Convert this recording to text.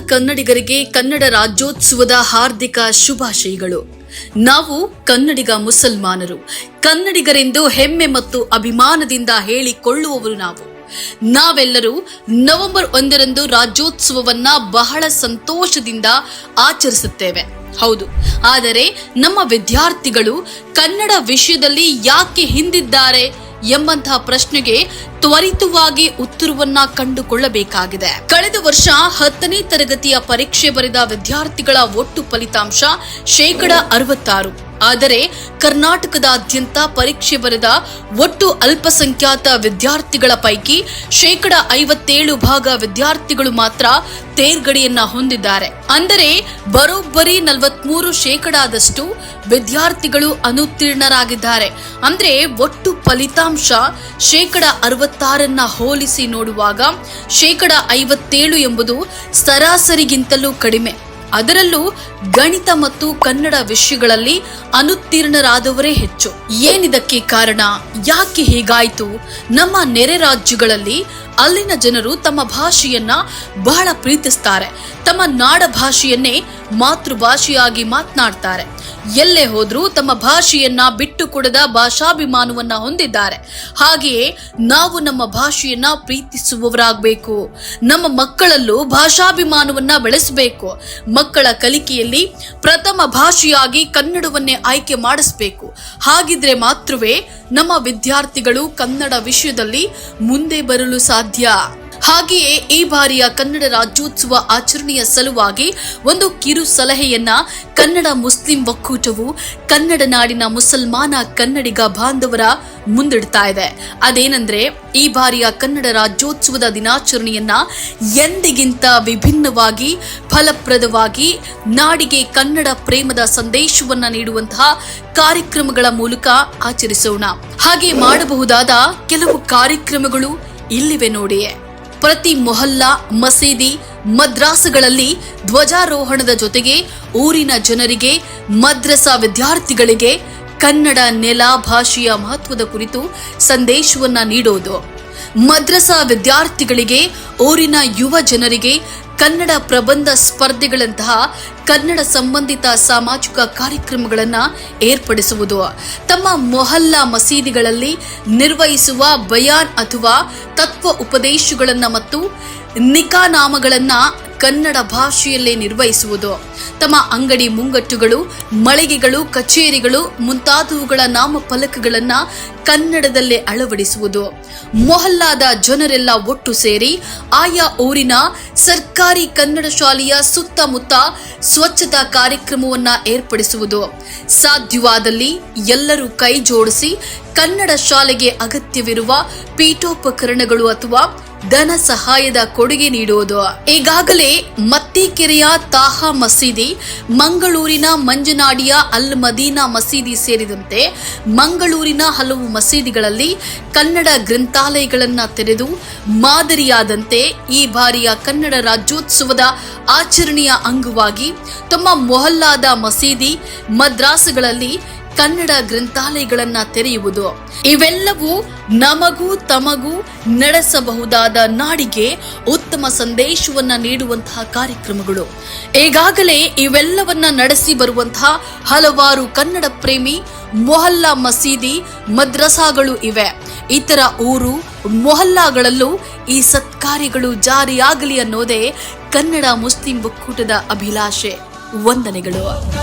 ಕನ್ನಡಿಗರಿಗೆ ಕನ್ನಡ ರಾಜ್ಯೋತ್ಸವದ ಹಾರ್ದಿಕ ಶುಭಾಶಯಗಳು. ನಾವು ಕನ್ನಡಿಗ ಮುಸಲ್ಮಾನರು. ಕನ್ನಡಿಗರೆಂದು ಹೆಮ್ಮೆ ಮತ್ತು ಅಭಿಮಾನದಿಂದ ಹೇಳಿಕೊಳ್ಳುವವರು ನಾವು. ನಾವೆಲ್ಲರೂ ನವೆಂಬರ್ ಒಂದರಂದು ರಾಜ್ಯೋತ್ಸವವನ್ನ ಬಹಳ ಸಂತೋಷದಿಂದ ಆಚರಿಸುತ್ತೇವೆ. ಹೌದು. ಆದರೆ ನಮ್ಮ ವಿದ್ಯಾರ್ಥಿಗಳು ಕನ್ನಡ ವಿಷಯದಲ್ಲಿ ಯಾಕೆ ಹಿಂದಿದ್ದಾರೆ ಎಂಬಂತಹ ಪ್ರಶ್ನೆಗೆ ತ್ವರಿತವಾಗಿ ಉತ್ತರವನ್ನ ಕಂಡುಕೊಳ್ಳಬೇಕಾಗಿದೆ. ಕಳೆದ ವರ್ಷ ಹತ್ತನೇ ತರಗತಿಯ ಪರೀಕ್ಷೆ ಬರೆದ ವಿದ್ಯಾರ್ಥಿಗಳ ಒಟ್ಟು ಫಲಿತಾಂಶ ಶೇಕಡ ಅರವತ್ತಾರು. ಆದರೆ ಕರ್ನಾಟಕದಾದ್ಯಂತ ಪರೀಕ್ಷೆ ಬರೆದ ಒಟ್ಟು ಅಲ್ಪಸಂಖ್ಯಾತ ವಿದ್ಯಾರ್ಥಿಗಳ ಪೈಕಿ ಶೇಕಡ ಐವತ್ತೇಳು ಭಾಗ ವಿದ್ಯಾರ್ಥಿಗಳು ಮಾತ್ರ ತೇರ್ಗಡೆಯನ್ನ ಹೊಂದಿದ್ದಾರೆ. ಅಂದರೆ ಬರೋಬ್ಬರಿ ನಲವತ್ಮೂರು ಶೇಕಡಾದಷ್ಟು ವಿದ್ಯಾರ್ಥಿಗಳು ಅನುತ್ತೀರ್ಣರಾಗಿದ್ದಾರೆ. ಅಂದ್ರೆ ಒಟ್ಟು ಫಲಿತಾಂಶ ಶೇಕಡ ಅರವತ್ತಾರನ್ನ ಹೋಲಿಸಿ ನೋಡುವಾಗ ಶೇಕಡ ಐವತ್ತೇಳು ಎಂಬುದು ಸರಾಸರಿಗಿಂತಲೂ ಕಡಿಮೆ. ಅದರಲ್ಲೂ ಗಣಿತ ಮತ್ತು ಕನ್ನಡ ವಿಷಯಗಳಲ್ಲಿ ಅನುತ್ತೀರ್ಣರಾದವರೇ ಹೆಚ್ಚು. ಏನಿದಕ್ಕೆ ಕಾರಣ? ಯಾಕೆ ಹೀಗಾಯಿತು? ನಮ್ಮ ನೆರೆ ರಾಜ್ಯಗಳಲ್ಲಿ ಅಲ್ಲಿನ ಜನರು ತಮ್ಮ ಭಾಷೆಯನ್ನ ಬಹಳ ಪ್ರೀತಿಸ್ತಾರೆ. ತಮ್ಮ ನಾಡ ಭಾಷೆಯನ್ನೇ ಮಾತೃಭಾಷೆಯಾಗಿ ಮಾತನಾಡ್ತಾರೆ. ಎಲ್ಲೇ ಹೋದ್ರೂ ತಮ್ಮ ಭಾಷೆಯನ್ನ ಬಿಟ್ಟು ಕೊಡದ ಭಾಷಾಭಿಮಾನವನ್ನ ಹೊಂದಿದ್ದಾರೆ. ಹಾಗೆಯೇ ನಾವು ನಮ್ಮ ಭಾಷೆಯನ್ನ ಪ್ರೀತಿಸುವವರಾಗಬೇಕು. ನಮ್ಮ ಮಕ್ಕಳಲ್ಲೂ ಭಾಷಾಭಿಮಾನವನ್ನ ಬೆಳೆಸಬೇಕು. ಮಕ್ಕಳ ಕಲಿಕೆಯಲ್ಲಿ ಪ್ರಥಮ ಭಾಷೆಯಾಗಿ ಕನ್ನಡವನ್ನೇ ಆಯ್ಕೆ ಮಾಡಿಸಬೇಕು. ಹಾಗಿದ್ರೆ ಮಾತ್ರವೇ ನಮ್ಮ ವಿದ್ಯಾರ್ಥಿಗಳು ಕನ್ನಡ ವಿಷಯದಲ್ಲಿ ಮುಂದೆ ಬರಲು ಸಾಧ್ಯ. ಹಾಗೆಯೇ ಈ ಬಾರಿಯ ಕನ್ನಡ ರಾಜ್ಯೋತ್ಸವ ಆಚರಣೆಯ ಸಲುವಾಗಿ ಒಂದು ಕಿರು ಸಲಹೆಯನ್ನ ಕನ್ನಡ ಮುಸ್ಲಿಂ ಒಕ್ಕೂಟವು, ಕನ್ನಡ ನಾಡಿನ ಮುಸಲ್ಮಾನ ಕನ್ನಡಿಗ ಬಾಂಧವರ ಮುಂದಿಡ್ತಾ ಇದೆ. ಅದೇನೆಂದ್ರೆ, ಈ ಬಾರಿಯ ಕನ್ನಡ ರಾಜ್ಯೋತ್ಸವದ ದಿನಾಚರಣೆಯನ್ನ ಎಂದಿಗಿಂತ ವಿಭಿನ್ನವಾಗಿ, ಫಲಪ್ರದವಾಗಿ, ನಾಡಿಗೆ ಕನ್ನಡ ಪ್ರೇಮದ ಸಂದೇಶವನ್ನ ನೀಡುವಂತಹ ಕಾರ್ಯಕ್ರಮಗಳ ಮೂಲಕ ಆಚರಿಸೋಣ. ಹಾಗೆ ಮಾಡಬಹುದಾದ ಕೆಲವು ಕಾರ್ಯಕ್ರಮಗಳು ಇಲ್ಲಿವೆ ನೋಡಿಯೇ. ಪ್ರತಿ ಮೊಹಲ್ಲಾ, ಮಸೀದಿ, ಮದ್ರಾಸುಗಳಲ್ಲಿ ಧ್ವಜಾರೋಹಣದ ಜೊತೆಗೆ ಊರಿನ ಜನರಿಗೆ, ಮದ್ರಸಾ ವಿದ್ಯಾರ್ಥಿಗಳಿಗೆ ಕನ್ನಡ ನೆಲ ಭಾಷೆಯ ಮಹತ್ವದ ಕುರಿತು ಸಂದೇಶವನ್ನ ನೀಡೋದು. ಮದ್ರಸಾ ವಿದ್ಯಾರ್ಥಿಗಳಿಗೆ ಊರಿನ ಯುವ ಜನರಿಗೆ ಕನ್ನಡ ಪ್ರಬಂಧ ಸ್ಪರ್ಧೆಗಳಂತಹ ಕನ್ನಡ ಸಂಬಂಧಿತ ಸಾಮಾಜಿಕ ಕಾರ್ಯಕ್ರಮಗಳನ್ನು ಏರ್ಪಡಿಸುವುದು. ತಮ್ಮ ಮೊಹಲ್ಲಾ ಮಸೀದಿಗಳಲ್ಲಿ ನಿರ್ವಹಿಸುವ ಬಯಾನ್ ಅಥವಾ ತತ್ವ ಉಪದೇಶಗಳನ್ನು ಮತ್ತು ನಿಕಾನಾಮಗಳನ್ನು ಕನ್ನಡ ಭಾಷೆಯಲ್ಲೇ ನಿರ್ವಹಿಸುವುದು. ತಮ್ಮ ಅಂಗಡಿ ಮುಂಗಟ್ಟುಗಳು, ಮಳಿಗೆಗಳು, ಕಚೇರಿಗಳು ಮುಂತಾದವುಗಳ ನಾಮಫಲಕಗಳನ್ನು ಕನ್ನಡದಲ್ಲೇ ಅಳವಡಿಸುವುದು. ಮೊಹಲ್ಲಾದ ಜನರೆಲ್ಲ ಒಟ್ಟು ಸೇರಿ ಆಯಾ ಊರಿನ ಸರ್ಕಾರಿ ಕನ್ನಡ ಶಾಲೆಯ ಸುತ್ತಮುತ್ತ ಸ್ವಚ್ಛತಾ ಕಾರ್ಯಕ್ರಮವನ್ನ ಏರ್ಪಡಿಸುವುದು. ಸಾಧ್ಯವಾದಲ್ಲಿ ಎಲ್ಲರೂ ಕೈ ಜೋಡಿಸಿ ಕನ್ನಡ ಶಾಲೆಗೆ ಅಗತ್ಯವಿರುವ ಪೀಠೋಪಕರಣಗಳು ಅಥವಾ ಧನ ಸಹಾಯದ ಕೊಡುಗೆ ನೀಡುವುದು. ಈಗಾಗಲೇ ಮತ್ತಿಕೆರೆಯ ತಾಹಾ ಮಸೀದಿ, ಮಂಗಳೂರಿನ ಮಂಜನಾಡಿಯ ಅಲ್ ಮದೀನಾ ಮಸೀದಿ ಸೇರಿದಂತೆ ಮಂಗಳೂರಿನ ಹಲವು ಮಸೀದಿಗಳಲ್ಲಿ ಕನ್ನಡ ಗ್ರಂಥಾಲಯಗಳನ್ನು ತೆರೆದು ಮಾದರಿಯಾದಂತೆ ಈ ಬಾರಿಯ ಕನ್ನಡ ರಾಜ್ಯೋತ್ಸವದ ಆಚರಣೆಯ ಅಂಗವಾಗಿ ತಮ್ಮ ಮೊಹಲ್ಲಾದ ಮಸೀದಿ ಮದ್ರಾಸುಗಳಲ್ಲಿ ಕನ್ನಡ ಗ್ರಂಥಾಲಯಗಳನ್ನ ತೆರೆಯುವುದು. ಇವೆಲ್ಲವೂ ನಮಗೂ ತಮಗೂ ನಡೆಸಬಹುದಾದ ನಾಡಿಗೆ ಉತ್ತಮ ಸಂದೇಶವನ್ನ ನೀಡುವಂತಹ ಕಾರ್ಯಕ್ರಮಗಳು. ಈಗಾಗಲೇ ಇವೆಲ್ಲವನ್ನ ನಡೆಸಿ ಬರುವಂತಹ ಹಲವಾರು ಕನ್ನಡ ಪ್ರೇಮಿ ಮೊಹಲ್ಲಾ ಮಸೀದಿ ಮದ್ರಸಾಗಳು ಇವೆ. ಇತರ ಊರು ಮೊಹಲ್ಲಾಗಳಲ್ಲೂ ಈ ಸತ್ಕಾರ್ಯಗಳು ಜಾರಿಯಾಗಲಿ ಅನ್ನೋದೇ ಕನ್ನಡ ಮುಸ್ಲಿಂ ಒಕ್ಕೂಟದ ಅಭಿಲಾಷೆ. ವಂದನೆಗಳು.